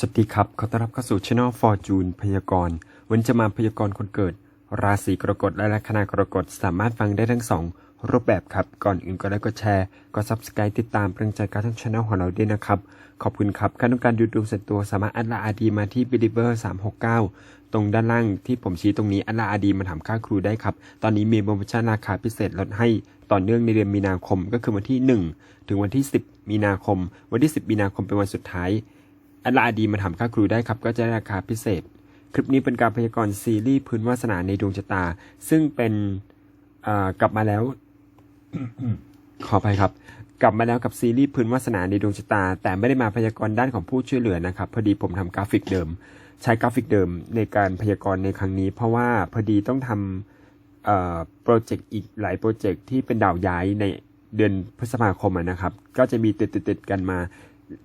สวัสดีครับ ขอต้อนรับเข้าสู่ช่อง Fortune พยากรณ์ วันจะมาพยากรณ์คนเกิด ราศีกรกฎและลัคนากรกฎสามารถฟังได้ทั้งสองรูปแบบครับ ก่อนอื่นก็ไลค์กดแชร์ ก็ Subscribe ติดตามเป็นกำลังใจกับทั้งช่องของเราด้วยนะครับ ขอบคุณครับใครต้องการดูดวงส่วนตัวสามารถอัดลาอาดีมาที่ Believer 369 ตรงด้านล่างที่ผมชี้ตรงนี้อัดลาอาดีมาถามค่าครูได้ครับ ตอนนี้มีโปรโมชั่นราคาพิเศษลดให้ต่อเนื่องในเดือนมีนาคมก็คือวันที่ 1 ถึงวันที่ 10 มีนาคม วันที่ 10 มีนาคมเป็นวันสุดท้าย อัลลาอาดีมาถามค่าครูได้ครับก็จะได้ราคาพิเศษ คลิปนี้เป็นการพยากรณ์ซีรีส์พื้นวาสนาในดวงชะตา ซึ่งเป็นกลับมาแล้ว ขออภัยครับ กลับมาแล้วกับซีรีส์พื้นวาสนาในดวงชะตา แต่ไม่ได้มาพยากรณ์ด้านของผู้ช่วยเหลือนะครับ พอดีผมทำกราฟิกเดิม ใช้กราฟิกเดิมในการพยากรณ์ในครั้งนี้ เพราะว่าพอดีต้องทำโปรเจกต์อีกหลายโปรเจกต์ที่เป็นดาวย้ายในเดือนพฤษภาคมนะครับ ก็จะมีติดๆๆกันมา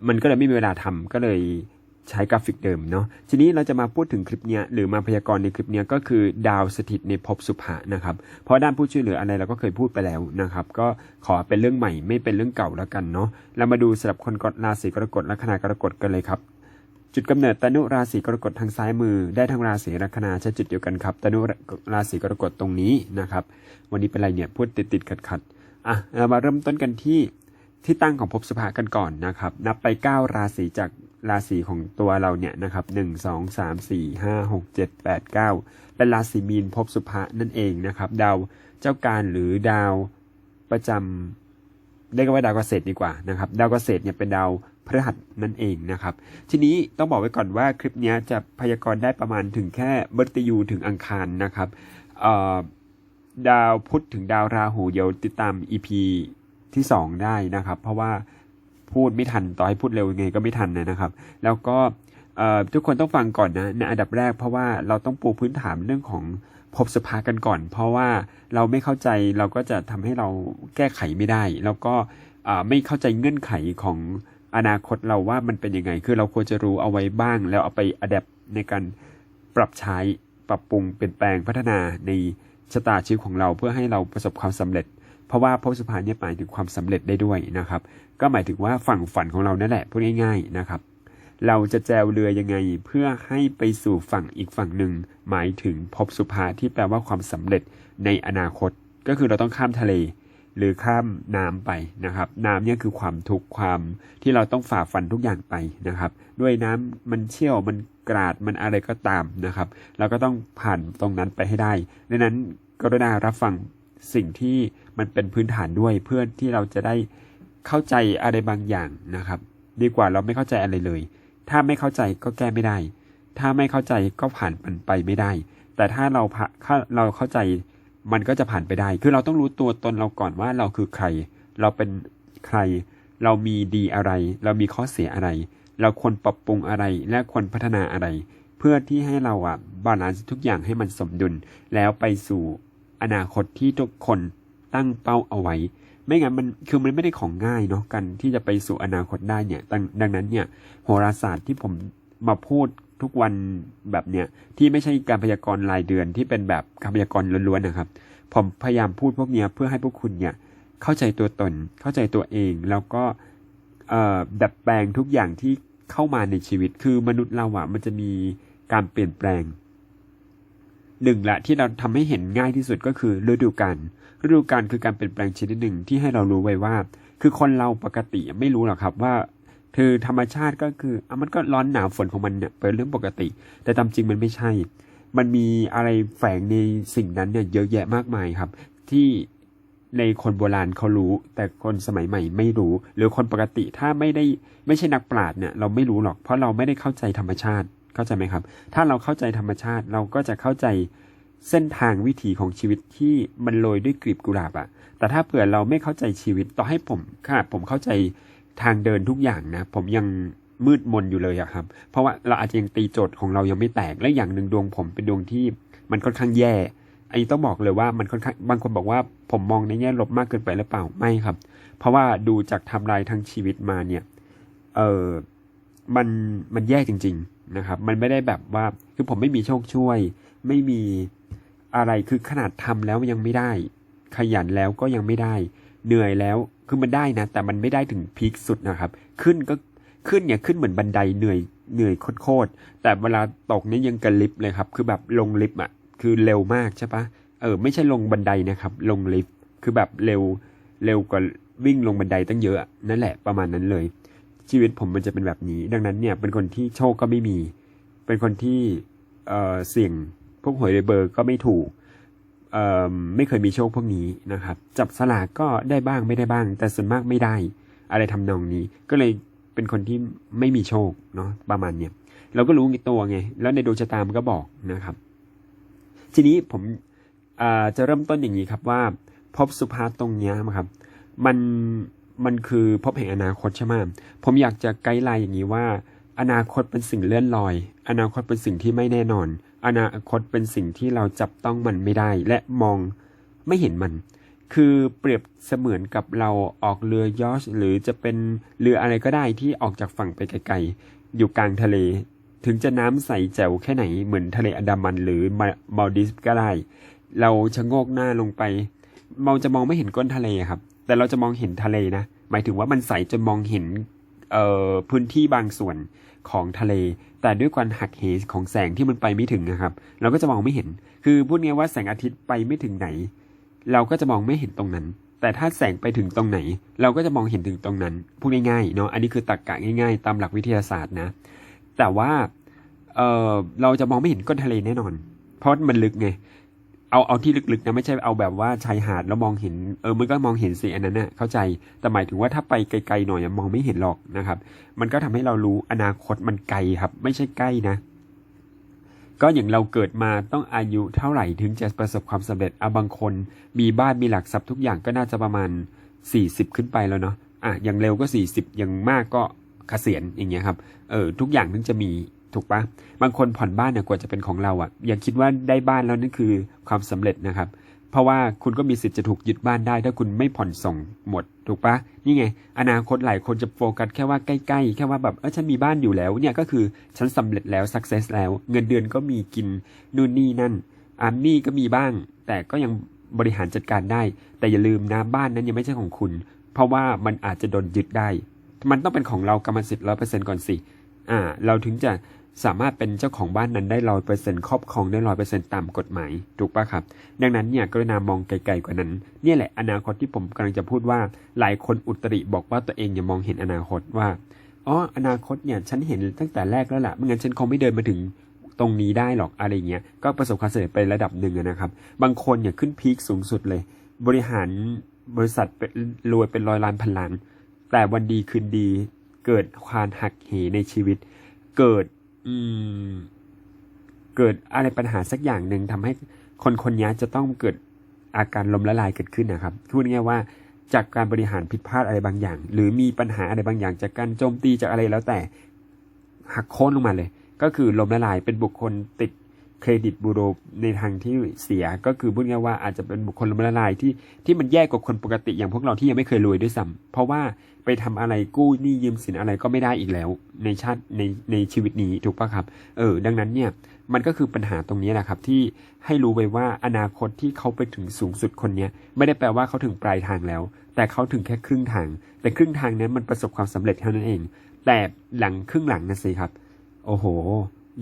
มันก็เลยไม่มีเวลาทำก็เลยใช้กราฟิกเดิมเนาะทีนี้เราจะมาพูดถึงคลิปเนี้ยหรือมาพยากรณ์ในคลิปเนี้ยก็คือดาวสถิตในภพสุภะนะครับเพราะด้านผู้ช่วยเหลืออะไรเราก็เคยพูดไปแล้วนะครับ ก็ขอเป็นเรื่องใหม่ไม่เป็นเรื่องเก่าแล้วกันเนาะเรามาดูสำหรับคนกดราศีกรกฎและคณากรกฎกันเลยครับ จุดกำเนิดตนุราศีกรกฎทางซ้ายมือ ได้ทั้งราศีลัคนาใช้จุดเดียวกันครับตนุราศีกรกฎตรงนี้นะครับ วันนี้เป็นไรเนี่ยพูดติดติดขัดขัดๆอะเรามาเริ่มต้นกันที่ ที่ตั้งของภพสุภากันก่อนนะครับ นับไป 9 ราศีจากราศีของตัวเราเนี่ยนะครับหนึ่งสองสามสี่ห้าหกเจ็ดแปดเก้าเป็นราศีมีนภพสุภะนั่นเองนะครับ ดาวเจ้าการหรือดาวประจำเรียกว่าดาวเกษตรดีกว่านะครับ ดาวเกษตรเนี่ยเป็นดาวพฤหัสนั่นเองนะครับ ทีนี้ต้องบอกไว้ก่อนว่าคลิปนี้จะพยากรณ์ได้ประมาณถึงแค่มฤตยูถึงอังคารนะครับดาวพุธถึงดาวราหูเดี๋ยวติดตาม EP ที่ 2 ได้นะครับ เพราะว่าพูดไม่ทันต่อให้พูดเร็วยังไงก็ไม่ทันนะครับ แล้วก็ทุกคนต้องฟังก่อนนะในอันดับแรกเพราะว่าเราต้องปูพื้นฐานเรื่องของภพสภากันก่อน เพราะว่าเราไม่เข้าใจเราก็จะทำให้เราแก้ไขไม่ได้ แล้วก็ไม่เข้าใจเงื่อนไขของอนาคตเราว่ามันเป็นยังไง คือเราควรจะรู้เอาไว้บ้าง แล้วเอาไปอัดแอปในการปรับใช้ปรับปรุงเปลี่ยนแปลงพัฒนาในชะตาชีวิตของเราเพื่อให้เราประสบความสำเร็จ เพราะว่าภพสุภาเนี่ยหมายถึงความสำเร็จได้ด้วยนะครับ ก็หมายถึงว่าฝั่งฝันของเรานั่นแหละพูดง่าย ๆนะครับ เราจะแจวเรือยังไงเพื่อให้ไปสู่ฝั่งอีกฝั่งหนึ่ง หมายถึงภพสุภาที่แปลว่าความสำเร็จในอนาคต ก็คือเราต้องข้ามทะเล หรือข้ามน้ำไปนะครับ น้ำเนี่ยคือความทุกข์ความที่เราต้องฝ่าฟันทุกอย่างไปนะครับ ด้วยน้ำมันเชี่ยวมันกราดมันอะไรก็ตามนะครับ เราก็ต้องผ่านตรงนั้นไปให้ได้ดังนั้นกรุณารับฟัง สิ่งที่มันเป็นพื้นฐานด้วยเพื่อที่เราจะได้เข้าใจอะไรบางอย่างนะครับ ดีกว่าเราไม่เข้าใจอะไรเลย ถ้าไม่เข้าใจก็แก้ไม่ได้ ถ้าไม่เข้าใจก็ผ่านมันไปไม่ได้ แต่ถ้าเราผ่าถ้าเราเข้าใจมันก็จะผ่านไปได้ คือเราต้องรู้ตัวตนเราก่อนว่าเราคือใคร เราเป็นใคร เรามีดีอะไร เรามีข้อเสียอะไร เราควรปรับปรุงอะไร และควรพัฒนาอะไร เพื่อที่ให้เราอะบาลานซ์ทุกอย่างให้มันสมดุล แล้วไปสู่ อนาคตที่ทุกคนตั้งเป้าเอาไว้ ไม่งั้นมันคือมันไม่ได้ของง่ายเนาะกันที่จะไปสู่อนาคตได้เนี่ยดังนั้นเนี่ยโหราศาสตร์ที่ผมมาพูดทุกวันแบบเนี้ยที่ไม่ใช่การพยากรณ์รายเดือนที่เป็นแบบการพยากรณ์ล้วนๆนะครับ ผมพยายามพูดพวกเนี้ยเพื่อให้พวกคุณเนี่ยเข้าใจตัวตน เข้าใจตัวเองแล้วก็ดัดแปลงทุกอย่างที่เข้ามาในชีวิตคือมนุษย์เราอะมันจะมีการเปลี่ยนแปลง หนึ่งละที่เราทำให้เห็นง่ายที่สุดก็คือฤดูกาลฤดูกาลคือการเปลี่ยนแปลงชนิดหนึ่งที่ให้เรารู้ไว้ว่า คือคนเราปกติไม่รู้หรอกครับว่าคือธรรมชาติก็คืออะมันก็ร้อนหนาวฝนของมันเนี่ยเป็นเรื่องปกติ แต่ตามจริงมันไม่ใช่ มันมีอะไรแฝงในสิ่งนั้นเนี่ยเยอะแยะมากมายครับ ที่ในคนโบราณเขารู้ แต่คนสมัยใหม่ไม่รู้ หรือคนปกติถ้าไม่ได้ไม่ใช่นักปราชญ์เนี่ยเราไม่รู้หรอก เพราะเราไม่ได้เข้าใจธรรมชาติ เข้าใจไหมครับ ถ้าเราเข้าใจธรรมชาติเราก็จะเข้าใจเส้นทางวิถีของชีวิตที่มันโรยด้วยกลีบกุหลาบอะแต่ถ้าเผื่อเราไม่เข้าใจชีวิตต่อให้ผมค่ะผมเข้าใจทางเดินทุกอย่างนะ ผมยังมืดมนอยู่เลยอะครับ เพราะว่าเราอาจจะยังตีโจทย์ของเรายังไม่แตก และอย่างหนึ่งดวงผมเป็นดวงที่มันค่อนข้างแย่ อันนี้ต้องบอกเลยว่ามันค่อนข้างบางคนบอกว่าผมมองในแง่ลบมากเกินไปหรือเปล่า ไม่ครับ เพราะว่าดูจากทำลายทั้งชีวิตมาเนี่ย เออมันมันแย่จริง ๆ นะครับ มันไม่ได้แบบว่าคือผมไม่มีโชคช่วย ไม่มีอะไรคือขนาดทำแล้วยังไม่ได้ ขยันแล้วก็ยังไม่ได้ เหนื่อยแล้วคือมันได้นะ แต่มันไม่ได้ถึงพีคสุดนะครับ ขึ้นก็ขึ้นเนี่ยขึ้นเหมือนบันไดเหนื่อยเหนื่อยโคตรแต่เวลาตกนี่ยังกระลิฟเลยครับ คือแบบลงลิฟต์อะคือเร็วมากใช่ปะเออไม่ใช่ลงบันไดนะครับ ลงลิฟต์คือแบบเร็วเร็วกว่าวิ่งลงบันไดตั้งเยอะนั่นแหละประมาณนั้นเลย ชีวิตผมมันจะเป็นแบบนี้ ดังนั้นเนี่ยเป็นคนที่โชคก็ไม่มี เป็นคนที่เอ่อเสี่ยงพวกหวยเบอร์ก็ไม่ถูกเอ่อไม่เคยมีโชคพวกนี้นะครับ จับสลากก็ได้บ้างไม่ได้บ้าง แต่ส่วนมากไม่ได้ อะไรทำนองนี้ก็เลยเป็นคนที่ไม่มีโชคเนาะประมาณเนี้ยเราก็รู้ในตัวไง แล้วในดวงชะตามันก็บอกนะครับ ทีนี้ผมจะเริ่มต้นอย่างนี้ครับว่าภพสุภาตรงเนี้ยครับ มัน มันคือภพแห่งอนาคตใช่ไหมผมอยากจะไกด์ไลน์อย่างนี้ว่า อนาคตเป็นสิ่งเลื่อนลอย อนาคตเป็นสิ่งที่ไม่แน่นอน อนาคตเป็นสิ่งที่เราจับต้องมันไม่ได้ และมองไม่เห็นมัน คือเปรียบเสมือนกับเราออกเรือยอชหรือจะเป็นเรืออะไรก็ได้ที่ออกจากฝั่งไปไกลๆอยู่กลางทะเล ถึงจะน้ำใสแจ๋วแค่ไหนเหมือนทะเลอันดามันหรือมาลดิสก็ได้ เราชะโงกหน้าลงไปเราจะมองไม่เห็นก้นทะเลครับ แต่เราจะมองเห็นทะเลนะ หมายถึงว่ามันใสจนมองเห็นเออพื้นที่บางส่วนของทะเล แต่ด้วยความหักเหของแสงที่มันไปไม่ถึงนะครับ เราก็จะมองไม่เห็น คือพูดง่ายว่าแสงอาทิตย์ไปไม่ถึงไหน เราก็จะมองไม่เห็นตรงนั้น แต่ถ้าแสงไปถึงตรงไหน เราก็จะมองเห็นถึงตรงนั้น พูดง่ายๆเนาะ อันนี้คือตรรกะง่ายๆ ตามหลักวิทยาศาสตร์นะ แต่ว่าเเราจะมองไม่เห็นก้นทะเลแน่นอน เพราะมันลึกไง เอาเอาที่ลึกๆนะไม่ใช่เอาแบบว่าชายหาดแล้วมองเห็นเออมันก็มองเห็นสิอันนั้นน่ะเข้าใจแต่หมายถึงว่าถ้าไปไกลๆหน่อยมองไม่เห็นหรอกนะครับ มันก็ทำให้เรารู้อนาคตมันไกลครับ ไม่ใช่ใกล้นะ ก็อย่างเราเกิดมาต้องอายุเท่าไหร่ถึงจะประสบความสำเร็จเอาบางคน มีบ้านมีหลักทรัพย์ทุกอย่างก็น่าจะประมาณ 40 ขึ้นไปแล้วเนาะอะอย่างเร็วก็ 40 อย่างมากก็เกษียณอย่างเงี้ยครับเออทุกอย่างถึงจะมี ถูกปะบางคนผ่อนบ้านเนี่ยกว่าจะเป็นของเราอะ่ะอย่าคิดว่าได้บ้านแล้วนั่นคือความสำเร็จนะครับ เพราะว่าคุณก็มีสิทธิ์จะถูกยึดบ้านได้ ถ้าคุณไม่ผ่อนส่งหมด ถูกปะนี่ไง อนาคตหลายคนจะโฟกัสแค่ว่าใกล้ๆ แค่ว่าแบบเออฉันมีบ้านอยู่แล้วเนี่ยก็คือฉันสำเร็จแล้วสักเซสแล้ว เงินเดือนก็มีกินนู่นนี่นั่นอาร์มี่ก็มีบ้าง แต่ก็ยังบริหารจัดการได้ แต่อย่าลืมนะบ้านนั้นยังไม่ใช่ของคุณ เพราะว่ามันอาจจะโดนยึดได้ มันต้องเป็นของเรากรรมสิทธิ์ร้อยเปอร์เซ็นต์ก่อนสิอ่า เราถึงจะ สามารถเป็นเจ้าของบ้านนั้นได้ร้อยเปอร์เซ็นต์ครอบครองได้ร้อยเปอร์เซ็นต์ตามกฎหมายถูกปะครับ ดังนั้นเนี่ยกรุณามองไกลๆกว่านั้น เนี่ยแหละอนาคตที่ผมกำลังจะพูดว่าหลายคนอุตริบอกว่าตัวเองอย่ามองเห็นอนาคตว่าอ๋ออนาคตเนี่ยฉันเห็นตั้งแต่แรกแล้วล่ะไม่งั้นฉันคงไม่เดินมาถึงตรงนี้ได้หรอกอะไรเงี้ยก็ประสบความสำเร็จไประดับหนึ่งนะครับ บางคนเนี่ยขึ้นพีคสูงสุดเลย บริหารบริษัทรวยเป็นร้อยล้านพันล้าน แต่วันดีคืนดีเกิดความหักเหในชีวิต เกิด อืม เกิดอะไรปัญหาสักอย่างหนึ่งทำให้คนคนนี้จะต้องเกิดอาการลมละลายเกิดขึ้นนะครับพูดง่ายว่าจากการบริหารผิดพลาดอะไรบางอย่าง หรือมีปัญหาอะไรบางอย่าง จากการโจมตีจากอะไรแล้วแต่หักโค่นลงมาเลย ก็คือลมละลายเป็นบุคคลติด เครดิตบูโรในทางที่เสียก็คือพูดง่ายว่าอาจจะเป็นบุคคลล้มละลายที่ที่มันแย่กว่าคนปกติอย่างพวกเราที่ยังไม่เคยรวยด้วยซ้ำเพราะว่าไปทำอะไรกู้หนี้ยืมสินอะไรก็ไม่ได้อีกแล้ว ในชาติในในชีวิตนี้ถูกปะครับ เออ ดังนั้นเนี่ยมันก็คือปัญหาตรงนี้แหละครับ ที่ให้รู้ไว้ว่าอนาคตที่เขาไปถึงสูงสุดคนเนี้ยไม่ได้แปลว่าเขาถึงปลายทางแล้ว แต่เขาถึงแค่ครึ่งทาง แต่ครึ่งทางนั้นมันประสบความสำเร็จเท่านั้นเอง แต่หลังครึ่งหลังนะสิครับ โอ้โห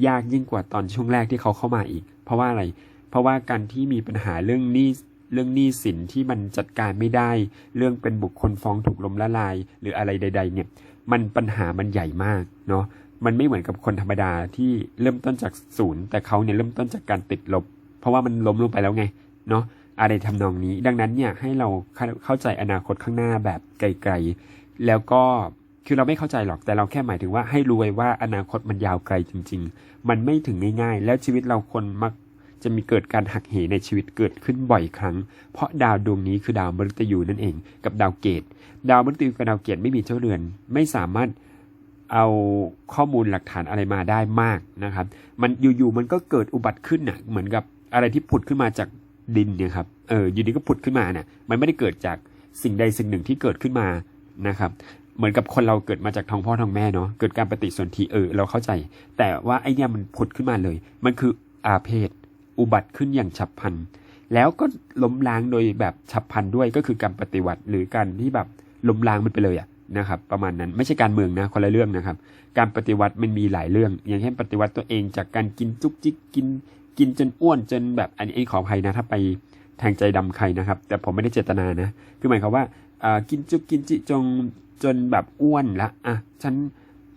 ยากยิ่งกว่าตอนช่วงแรกที่เขาเข้ามาอีก เพราะว่าอะไร เพราะว่าการที่มีปัญหาเรื่องหนี้เรื่องหนี้สินที่มันจัดการไม่ได้ เรื่องเป็นบุคคลฟ้องถูกล้มละลาย หรืออะไรใด ๆ เนี่ย มันปัญหามันใหญ่มากเนาะ มันไม่เหมือนกับคนธรรมดาที่เริ่มต้นจากศูนย์แต่เขาเนี่ยเริ่มต้นจากการติดลบ เพราะว่ามันล้มลงไปแล้วไง เนาะ อะไรทำนองนี้ ดังนั้นเนี่ยให้เราเข้าใจอนาคตข้างหน้าแบบไกลๆ แล้วก็ คือเราไม่เข้าใจหรอกแต่เราแค่หมายถึงว่าให้รู้ไว้ว่าอนาคตมันยาวไกลจริง ๆ มันไม่ถึงง่ายๆ แล้วชีวิตเราคนมักจะมีเกิดการหักเหในชีวิตเกิดขึ้นบ่อยครั้ง เพราะดาวดวงนี้คือดาวมฤตยูนั่นเอง กับดาวเกต ดาวมฤตยูกับดาวเกตไม่มีเจ้าเรือน ไม่สามารถเอาข้อมูลหลักฐานอะไรมาได้มากนะครับ มันอยู่ๆมันก็เกิดอุบัติขึ้นน่ะเหมือนกับอะไรที่ผุดขึ้นมาจากดินเนี่ยครับ เอออยู่ดีก็ผุดขึ้นมาเนี่ยมันไม่ได้เกิดจากสิ่งใดสิ่งหนึ่งที่เกิดขึ้นมานะครับ เหมือนกับคนเราเกิดมาจากท้องพ่อท้องแม่เนาะเกิดการปฏิสนธิเออเราเข้าใจ แต่ว่าไอเนี่ยมันผุดขึ้นมาเลย มันคืออาเพศ อุบัติขึ้นอย่างฉับพลัน แล้วก็ล้มล้างโดยแบบฉับพลันด้วยก็คือการปฏิวัติหรือการที่แบบล้มล้างมันไปเลยอะนะครับประมาณนั้นไม่ใช่การเมืองนะคนละเรื่องนะครับ การปฏิวัติมันมีหลายเรื่อง อย่างเช่นปฏิวัติตัวเองจากการกินจุกจิกกิน กินจนอ้วนจนแบบอันนี้ขออภัยนะถ้าไปแทงใจดำใครนะครับ แต่ผมไม่ได้เจตนานะ คือหมายความว่าอ่ากินจุกกินจิจง จนแบบอ้วนละอะฉัน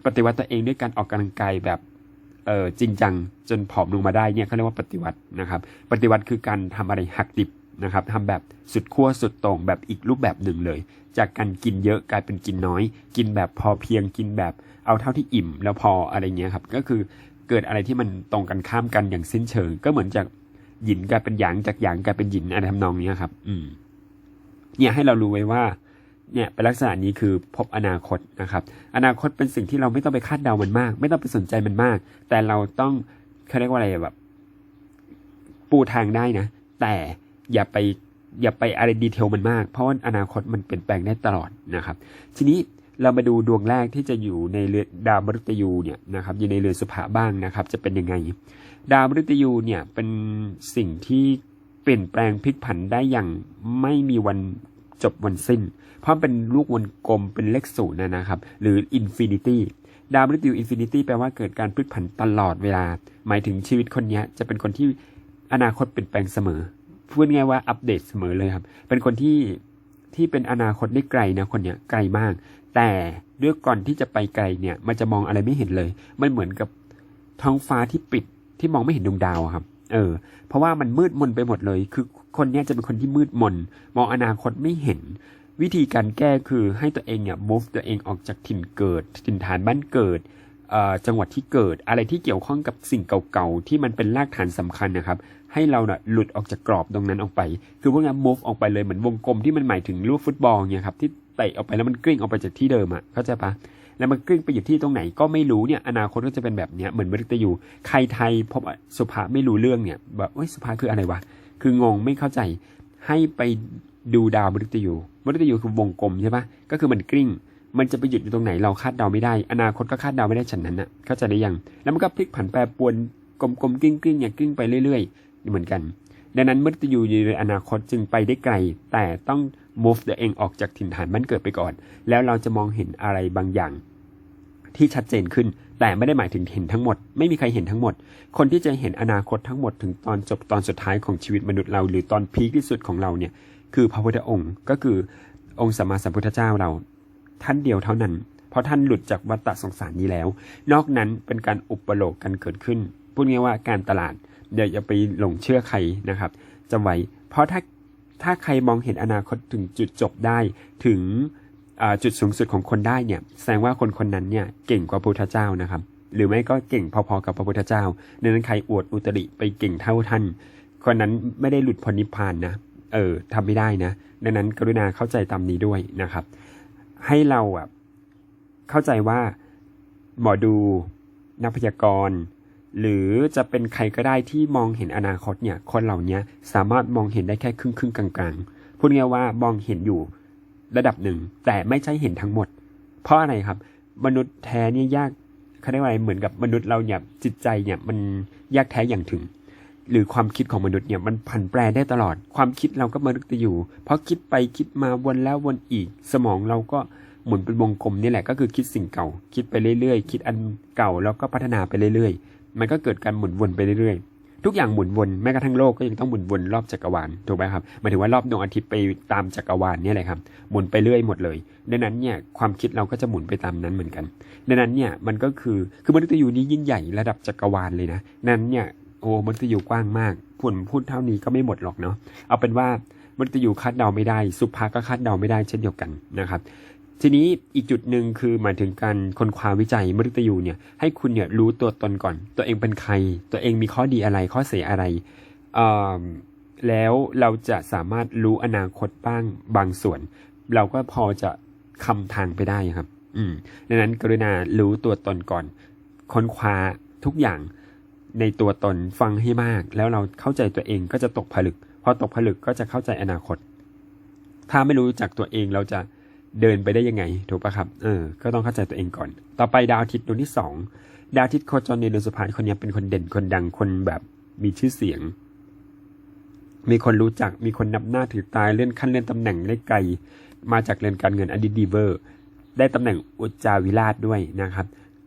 ปฏิวัติตัวเองด้วยการออกกำลังกายแบบเออจริงจังจนผอมลงมาได้เนี่ยเขาเรียกว่าปฏิวัตินะครับ ปฏิวัติคือการทำอะไรหักดิบนะครับทำแบบสุดขั้วสุดตรงแบบอีกรูปแบบหนึ่งเลย จากการกินเยอะกลายเป็นกินน้อย กินแบบพอเพียงกินแบบเอาเท่าที่อิ่ม แล้วพออะไรเงี้ยครับ ก็คือเกิดอะไรที่มันตรงกันข้ามกันอย่างสิ้นเชิง ก็เหมือนจากหยินกลายเป็นหยางจากหยางกลายเป็นหยินอะไรทำนองเนี้ยครับ อืม เนี่ยให้เรารู้ไว้ว่า เนี่ยเป็นลักษณะนี้คือพบอนาคตนะครับ อนาคตเป็นสิ่งที่เราไม่ต้องไปคาดเดามันมาก ไม่ต้องไปสนใจมันมาก แต่เราต้องเขาเรียกว่าอะไรแบบ ปูทางได้นะ แต่อย่าไปอย่าไปอะไรดีเทลมันมาก เพราะว่าอนาคตมันเปลี่ยนแปลงได้ตลอดนะครับ ทีนี้เรามาดูดวงแรกที่จะอยู่ในเรือดาวมฤตยูเนี่ยนะครับอยู่ในเรือนสุภาบ้างนะครับ จะเป็นยังไง ดาวมฤตยูเนี่ยเป็นสิ่งที่เปลี่ยนแปลงพลิกผันได้อย่างไม่มีวันจบวันสิ้น เพราะเป็นลูกวงกลมเป็นเลขศูนย์นะครับ หรืออินฟินิตี้ดาวมฤตยูอินฟินิตี้แปลว่าเกิดการพลิกผันตลอดเวลา หมายถึงชีวิตคนนี้จะเป็นคนที่อนาคตเปลี่ยนแปลงเสมอ พูดง่ายว่าอัปเดตเสมอเลยครับ เป็นคนที่ที่เป็นอนาคตได้ไกลนะคนเนี้ยไกลมาก แต่ด้วยก่อนที่จะไปไกลเนี่ย มันจะมองอะไรไม่เห็นเลย มันเหมือนกับท้องฟ้าที่ปิดที่มองไม่เห็นดวงดาวครับ เออ เพราะว่ามันมืดมนไปหมดเลย คือคนเนี้ยจะเป็นคนที่มืดมน มองอนาคตไม่เห็น วิธีการแก้คือให้ตัวเองเนี่ย move ตัวเองออกจากถิ่นเกิด ถิ่นฐานบ้านเกิดจังหวัดที่เกิดอะไรที่เกี่ยวข้องกับสิ่งเก่าๆ ที่มันเป็นรากฐานสำคัญนะครับ ให้เราเนี่ยหลุดออกจากกรอบตรงนั้นออกไป คือพวกนั้น move ออกไปเลยเหมือนวงกลมที่มันหมายถึงลูกฟุตบอลเนี่ยครับที่เตะออกไปแล้วมันกลิ้งออกไปจากที่เดิมอะเข้าใจปะแล้วมันกลิ้งไปอยู่ที่ตรงไหนก็ไม่รู้เนี่ยอนาคตก็จะเป็นแบบเนี้ยเหมือนมฤตยูใครไทยพบสุภาไม่รู้เรื่องเนี่ยแบบเอ้ยสุภาคืออะไรวะคืองงไม่เข้าใจให้ไป ดูดาวมฤตยูมฤตยูคือวงกลมใช่ปะก็คือมันกลิ้ง มันจะไปหยุดอยู่ตรงไหนเราคาดเดาไม่ได้ อนาคตก็คาดเดาไม่ได้ฉันนั้นนะเข้าใจได้ยัง แล้วมันก็พลิกผันแปรปรวนกลมๆกลิ้งกลิ้งอย่างกลิ้งไปเรื่อยๆเหมือนกัน ดังนั้นมฤตยูอยู่ในอนาคตจึงไปได้ไกล แต่ต้อง move ตัวเองออกจากถิ่นฐานบ้านเกิดไปก่อน แล้วเราจะมองเห็นอะไรบางอย่าง ที่ชัดเจนขึ้น แต่ไม่ได้หมายถึงเห็นทั้งหมด ไม่มีใครเห็นทั้งหมด คนที่จะเห็นอนาคตทั้งหมดถึงตอนจบตอนสุดท้ายของชีวิตมนุษย์เรา หรือตอนพีคที่สุดของเราเนี่ย คือพระพุทธองค์ ก็คือองค์สัมมาสัมพุทธเจ้าเรา ท่านเดียวเท่านั้น เพราะท่านหลุดจากวัฏฏะสงสารนี้แล้ว นอกนั้นเป็นการอุปโลกกันเกิดขึ้น พูดง่ายว่าการตลาดเดี๋ยวอย่าไปหลงเชื่อใครนะครับจำไว้เพราะถ้าถ้าใครมองเห็นอนาคตถึงจุดจบได้ถึงจุดสูงสุดของคนได้เนี่ยแสดงว่าคนคนนั้นเนี่ยเก่งกว่าพระพุทธเจ้านะครับ หรือไม่ก็เก่งพอๆกับพระพุทธเจ้าดังนั้นใครอวดอุตริไปเก่งเท่าท่านคนนั้นไม่ได้หลุดพ้นนิพพานนะ เออทำไม่ได้นะ ดังนั้นกรุณาเข้าใจตามนี้ด้วยนะครับ ให้เราอะเข้าใจว่าหมอดูนักพยากรณ์ หรือจะเป็นใครก็ได้ที่มองเห็นอนาคตเนี่ย คนเหล่านี้สามารถมองเห็นได้แค่ครึ่งครึ่งกลางๆพูดง่ายว่ามองเห็นอยู่ระดับหนึ่ง แต่ไม่ใช่เห็นทั้งหมด เพราะอะไรครับ มนุษย์แท้เนี่ยยากเขาเรียกว่าอะไรเหมือนกับมนุษย์เราเนี่ยจิตใจเนี่ยมันยากแท้อย่างถึง หรือความคิดของมนุษย์เนี่ยมันผันแปรได้ตลอด ความคิดเราก็มนุษย์อยู่ เพราะคิดไปคิดมาวนแล้ววนอีก สมองเราก็หมุนเป็นวงกลมนี่แหละก็คือคิดสิ่งเก่า คิดไปเรื่อยๆ คิดอันเก่าแล้วก็พัฒนาไปเรื่อยๆ มันก็เกิดการหมุนวนไปเรื่อยๆ ทุกอย่างหมุนวนแม้กระทั่งโลกก็ยังต้องหมุนวนรอบจักรวาลถูกไหมครับหมายถึงว่ารอบดวงอาทิตย์ไปตามจักรวาลเนี่ยแหละครับหมุนไปเรื่อยหมดเลย ดังนั้นเนี่ยความคิดเราก็จะหมุนไปตามนั้นเหมือนกัน ดังนั้นเนี่ยมันก็คือคือมนุษย์ยูนี้ยิ่งใหญ่ระดับจักรวาลเลยนะนั้นเนี่ย โอ้มนุษย์ยูกว้างมากพูดพูดเท่านี้ก็ไม่หมดหรอกเนาะเอาเป็นว่ามนุษย์ยูคาดเดาไม่ได้ สุภาก็คาดเดาไม่ได้เช่นเดียวกันนะครับ ทีนี้อีกจุดหนึ่งคือหมายถึงการค้นคว้าวิจัยมนุษย์ยูเนี่ยให้คุณเนี่ยรู้ตัวตนก่อน ตัวเองเป็นใคร ตัวเองมีข้อดีอะไรข้อเสียอะไรแล้วเราจะสามารถรู้อนาคตบ้างบางส่วน เราก็พอจะคำทางไปได้ครับ อืมดังนั้นกรุณารู้ตัวตนก่อน ค้นคว้าทุกอย่าง ในตัวตนฟังให้มาก แล้วเราเข้าใจตัวเองก็จะตกผลึกพอตกผลึกก็จะเข้าใจอนาคต ถ้าไม่รู้จักตัวเองเราจะเดินไปได้ยังไง ถูกปะครับเออก็ต้องเข้าใจตัวเองก่อน ต่อไปดาวอาทิตย์ดวงที่สองดาวอาทิตย์โคจรในดือนสุภาคนนี้เป็นคนเด่นคนดังคนแบบมีชื่อเสียง มีคนรู้จักมีคนนับหน้าถือตายเลื่อนขั้นเลื่อนตำแหน่งได้ไกล มาจากเรือนการเงินอดีตดีเวอร์ ได้ตำแหน่งอุจจาวิราชด้วยนะครับ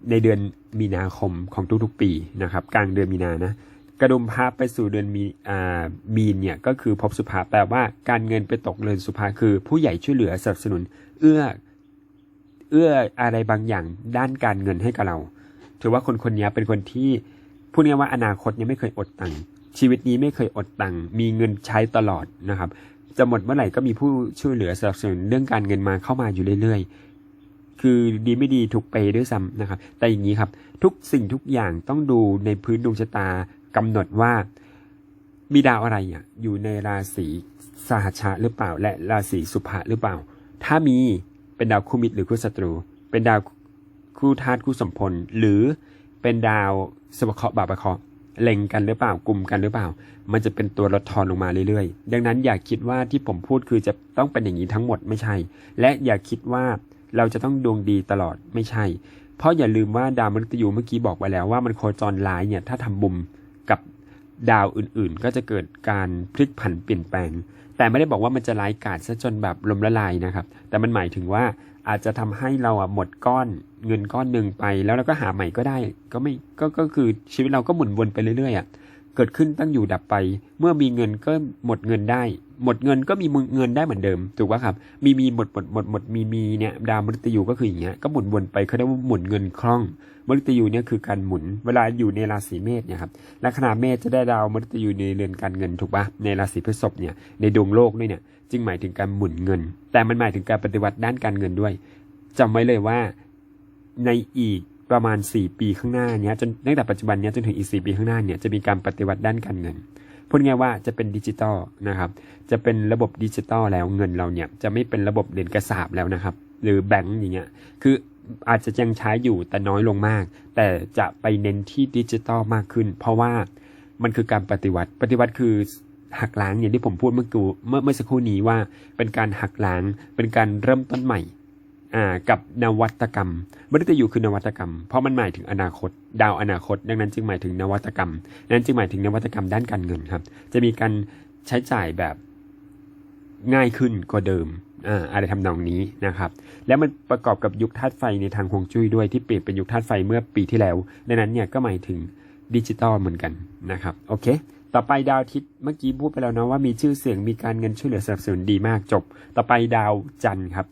ในเดือนมีนาคมของทุกๆปีนะครับ กลางเดือนมีนานะกระดุมพระไปสู่เดือนมีอ่ามีนเนี่ยก็คือภพสุภาแปลว่าการเงินไปตกเรือนสุภาคือ ผู้ใหญ่ช่วยเหลือสนับสนุน เอื้อเอื้ออะไรบางอย่างด้านการเงินให้กับเรา ถือว่าคนคนนี้เป็นคนที่พูดง่ายว่าอนาคตเนี่ยไม่เคยอดตังค์ชีวิตนี้ไม่เคยอดตังค์มีเงินใช้ตลอดนะครับ จะหมดเมื่อไหร่ก็มีผู้ช่วยเหลือสนับสนุนเรื่องการเงินมาเข้ามาอยู่เรื่อยๆ คือดีไม่ดีถูกเปด้วยซ้ำนะครับ แต่อย่างนี้ครับ ทุกสิ่งทุกอย่างต้องดูในพื้นดวงชะตากำหนดว่ามีดาวอะไรอะอยู่ในราศีสหชะหรือเปล่า และราศีสุภะหรือเปล่า ถ้ามีเป็นดาวคู่มิตรหรือคู่ศัตรู เป็นดาวคู่ธาตุคู่สมพลหรือเป็นดาวสวเคราะห์บาปะเคราะห์เล็งกันหรือเปล่ากลุ่มกันหรือเปล่า มันจะเป็นตัวลดทอนลงมาเรื่อยๆ ดังนั้นอย่าคิดว่าที่ผมพูดคือจะต้องเป็นอย่างนี้ทั้งหมดไม่ใช่ และอย่าคิดว่า เราจะต้องดวงดีตลอดไม่ใช่ เพราะอย่าลืมว่าดาวมฤตยูเมื่อกี้บอกไปแล้วว่ามันโคจรร้ายเนี่ยถ้าทำบุมกับดาวอื่นๆ ก็จะเกิดการพลิกผันเปลี่ยนแปลง แต่ไม่ได้บอกว่ามันจะร้ายกาจซะจนแบบลมละลายนะครับ แต่มันหมายถึงว่าอาจจะทำให้เราอะหมดก้อนเงินก้อนหนึ่งไป แล้วเราก็หาใหม่ก็ได้ ก็ไม่ก็ก็คือชีวิตเราก็หมุนวนไปเรื่อยๆอะ เกิดขึ้นตั้งอยู่ดับไป เมื่อมีเงินก็หมดเงินได้ หมดเงินก็มีเงินได้เหมือนเดิมถูกป่ะครับ มีมีหมดหมดหมดหมดมีมีเนี่ยดาวมฤตยูก็คืออย่างเงี้ยก็หมุนวนไปเขาเรียกว่าหมุนเงินคล่องมฤตยูเนี่ยคือการหมุนเวลาอยู่ในราศีเมษเนี่ยครับลัคนาเมษจะได้ดาวมฤตยูในเรือนการเงินถูกป่ะในราศีพฤษภเนี่ยในดวงโลกด้วยเนี่ยจึงหมายถึงการหมุนเงิน แต่มันหมายถึงการปฏิวัติด้านการเงินด้วยจำไว้เลยว่าในอีก ประมาณ 4 ปีข้างหน้าเนี้ยจนตั้งแต่ปัจจุบันเนี้ยจนถึงอีก 4 ปีข้างหน้าเนี่ยจะมีการปฏิวัติด้านการเงินพูดง่ายว่าจะเป็นดิจิตอลนะครับ จะเป็นระบบดิจิตอลแล้วเงินเราเนี่ยจะไม่เป็นระบบเหรียญกระสาบแล้วนะครับ หรือแบงก์อย่างเงี้ยคืออาจจะยังใช้อยู่แต่น้อยลงมาก แต่จะไปเน้นที่ดิจิตอลมากขึ้น เพราะว่ามันคือการปฏิวัติ ปฏิวัติคือหักล้างอย่างที่ผมพูดเมื่อกี้เมื่อเมื่อสักครู่นี้ว่าเป็นการหักล้างเป็นการเริ่มต้นใหม่ กับนวัตกรรมมฤตยูคือนวัตกรรม เพราะมันหมายถึงอนาคต ดาวอนาคต ดังนั้นจึงหมายถึงนวัตกรรมดังนั้นจึงหมายถึงนวัตกรรมด้านการเงินครับ จะมีการใช้จ่ายแบบง่ายขึ้นกว่าเดิมอ่าอะไรทำนองนี้นะครับ แล้วมันประกอบกับยุคธาตุไฟในทางฮวงจุ้ยด้วยที่เปลี่ยนเป็นยุคธาตุไฟเมื่อปีที่แล้วดังนั้นเนี่ยก็หมายถึงดิจิตอลเหมือนกันนะครับ โอเค ต่อไปดาวอาทิตย์เมื่อกี้พูดไปแล้วนะว่ามีชื่อเสียงมีการเงินช่วยเหลือสนับสนุนดีมากจบ ต่อไปดาวจันทร์ครับ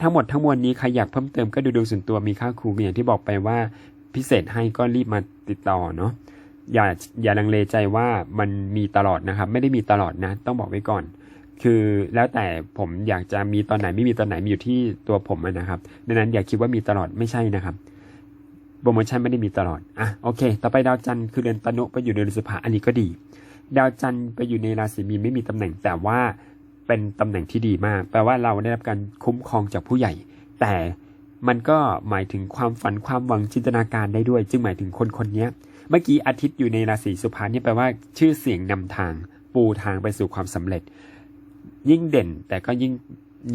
ทั้งหมดทั้งมวลนี้ใครอยากเพิ่มเติมก็ดูดวงส่วนตัวมีค่าครูอย่างที่บอกไปว่าพิเศษให้ก็รีบมาติดต่อเนาะอย่าอย่าลังเลใจว่ามันมีตลอดนะครับ ไม่ได้มีตลอดนะ ต้องบอกไว้ก่อน คือแล้วแต่ผมอยากจะมีตอนไหนไม่มีตอนไหนมีอยู่ที่ตัวผมนะครับดังนั้นอย่าคิดว่ามีตลอดไม่ใช่นะครับโปรโมชั่นไม่ได้มีตลอดอะโอเค ต่อไปดาวจันทร์คือเดือนตนุไปอยู่เดือนสุภาอันนี้ก็ดี ดาวจันทร์ไปอยู่ในราศีมีนไม่มีตำแหน่งแต่ว่า เป็นตำแหน่งที่ดีมาก แปลว่าเราได้รับการคุ้มครองจากผู้ใหญ่ แต่มันก็หมายถึงความฝันความหวังจินตนาการได้ด้วย จึงหมายถึงคนคนนี้เมื่อกี้อาทิตย์อยู่ในราศีสุภาเนี่ยแปลว่าชื่อเสียงนำทาง ปูทางไปสู่ความสำเร็จ ยิ่งเด่นแต่ก็ยิ่ง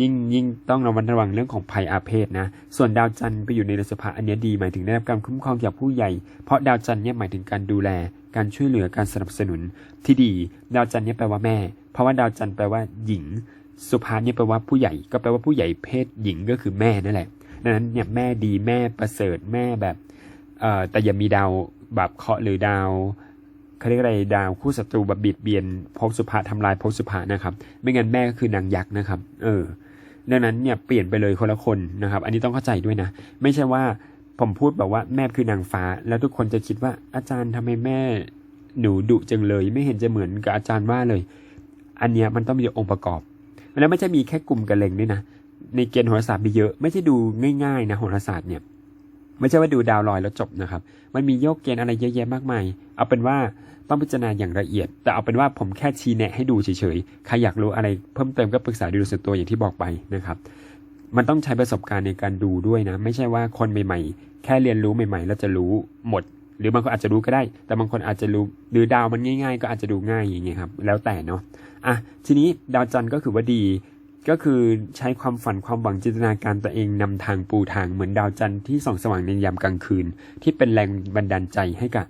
ยิ่งยิ่งต้องระมัดระวังเรื่องของภัยอาเพศนะ ส่วนดาวจันทร์ไปอยู่ในราศีสุภาอันนี้ดีหมายถึงได้รับการคุ้มครองจากผู้ใหญ่ เพราะดาวจันทร์เนี่ยหมายถึงการดูแล การช่วยเหลือการสนับสนุนที่ดี ดาวจันทร์เนี่ยแปลว่าแม่ เพราะว่าดาวจันทร์แปลว่าหญิง สุภาเนี่ยแปลว่าผู้ใหญ่ ก็แปลว่าผู้ใหญ่เพศหญิงก็คือแม่นั่นแหละดังนั้นเนี่ยแม่ดีแม่ประเสริฐแม่แบบเอ่อแต่อย่ามีดาวแบบเคาะหรือดาวเขาเรียกอะไรดาวคู่ศัตรูแบบบิดเบียนภพสุภาทำลายภพสุภานะครับ ไม่งั้นแม่ก็คือนางยักษ์นะครับ เออดังนั้นเนี่ยเปลี่ยนไปเลยคนละคนนะครับ อันนี้ต้องเข้าใจด้วยนะ ไม่ใช่ว่าผมพูดแบบว่าแม่คือนางฟ้า แล้วทุกคนจะคิดว่าอาจารย์ทำไมแม่หนูดุจังเลย ไม่เห็นจะเหมือนกับอาจารย์ว่าเลย อันเนี้ยมันต้องมีองค์ประกอบ แล้วไม่ใช่มีแค่กลุ่มกระเลงด้วยนะ ในเกณฑ์โหราศาสตร์มีเยอะ ไม่ใช่ดูง่ายๆนะโหราศาสตร์เนี่ยไม่ใช่ว่าดูดาวลอยแล้วจบนะครับ มันมีโยกเกณฑ์อะไรเยอะแยะมากมาย เอาเป็นว่าต้องพิจารณาอย่างละเอียด แต่เอาเป็นว่าผมแค่ชี้แนะให้ดูเฉยๆ ใครอยากรู้อะไรเพิ่มเติมก็ปรึกษาดูส่วนตัวอย่างที่บอกไปนะครับ มันต้องใช้ประสบการณ์ในการดูด้วยนะ ไม่ใช่ว่าคนใหม่ๆ แค่เรียนรู้ใหม่ๆ แล้วจะรู้หมด หรือบางคนอาจจะรู้ก็ได้ แต่บางคนอาจจะรู้หรือดาวมันง่าย ๆ ก็อาจจะดูง่ายอย่างเงี้ยครับ แล้วแต่เนาะอะทีนี้ดาวจันทร์ก็คือว่าดีก็คือใช้ความฝันความหวังจินตนาการตัวเองนำทางปูทางเหมือนดาวจันทร์ที่ส่องสว่างในยามกลางคืน ที่เป็นแรงบันดาลใจให้กับ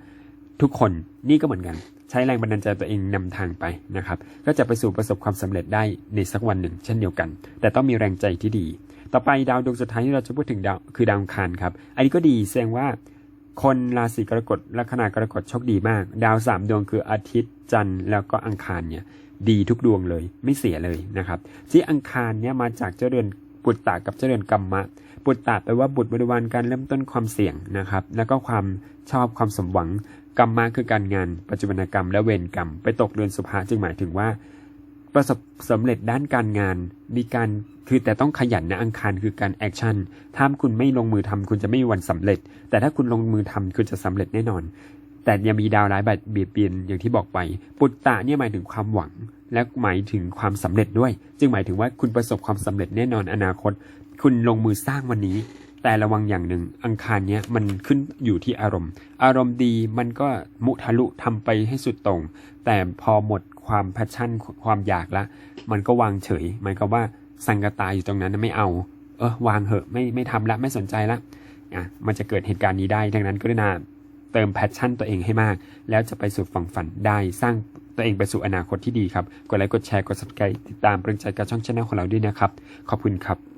ทุกคนนี่ก็เหมือนกัน ใช้แรงบันดาลใจตัวเองนำทางไปนะครับ ก็จะไปสู่ประสบความสำเร็จได้ในสักวันหนึ่ง เช่นเดียวกัน แต่ต้องมีแรงใจที่ดี ต่อไปดาวดวงสุดท้ายที่เราจะพูดถึงดาวคือดาวคารครับ อันนี้ก็ดีแสดงว่า คนราศีกรกฎลัคนากรกฎโชคดีมาก ดาวสามดวงคืออาทิตย์จันทร์แล้วก็อังคารเนี่ยดีทุกดวงเลยไม่เสียเลยนะครับ ที่อังคารเนี่ยมาจากเจ้าเรือนปุตตะกับเจ้าเรือนกัมมะ ปุตตะแปลว่าบุตรบริวารการเริ่มต้นความเสี่ยงนะครับ แล้วก็ความชอบความสมหวังกรรมะคือการงาน ปัจจุบันกรรมและเวรกรรม ไปตกเรือนสุภาจึงหมายถึงว่า ประสบสำเร็จด้านการงาน มีการคือแต่ต้องขยันนะอังคารคือการแอคชั่น ถ้าคุณไม่ลงมือทำคุณจะไม่มีวันสำเร็จ แต่ถ้าคุณลงมือทำคุณจะสำเร็จแน่นอน แต่ยังมีดาวร้ายแบบเบียดเบียนอย่างที่บอกไป ปุตตะเนี่ยหมายถึงความหวัง และหมายถึงความสำเร็จด้วย จึงหมายถึงว่าคุณประสบความสำเร็จแน่นอนอนาคต คุณลงมือสร้างวันนี้ แต่ระวังอย่างหนึ่ง อังคารเนี้ยมันขึ้นอยู่ที่อารมณ์ อารมณ์ดีมันก็มุทะลุทำไปให้สุดตรง แต่พอหมด ความแพชชั่นความอยากละ มันก็วางเฉยหมายความว่าสังกตายอยู่ตรงนั้นไม่เอา เออวางเหอะไม่ไม่ทำละไม่สนใจละอะมันจะเกิดเหตุการณ์นี้ได้ดังนั้นก็ได้นาเติมแพชชั่นตัวเองให้มาก แล้วจะไปสู่ฝั่งฝันได้สร้างตัวเองไปสู่อนาคตที่ดีครับ กดไลค์กดแชร์กด subscribe ติดตามเป็นกำลังใจกับช่องช anel ของเราด้วยนะครับ ขอบคุณครับ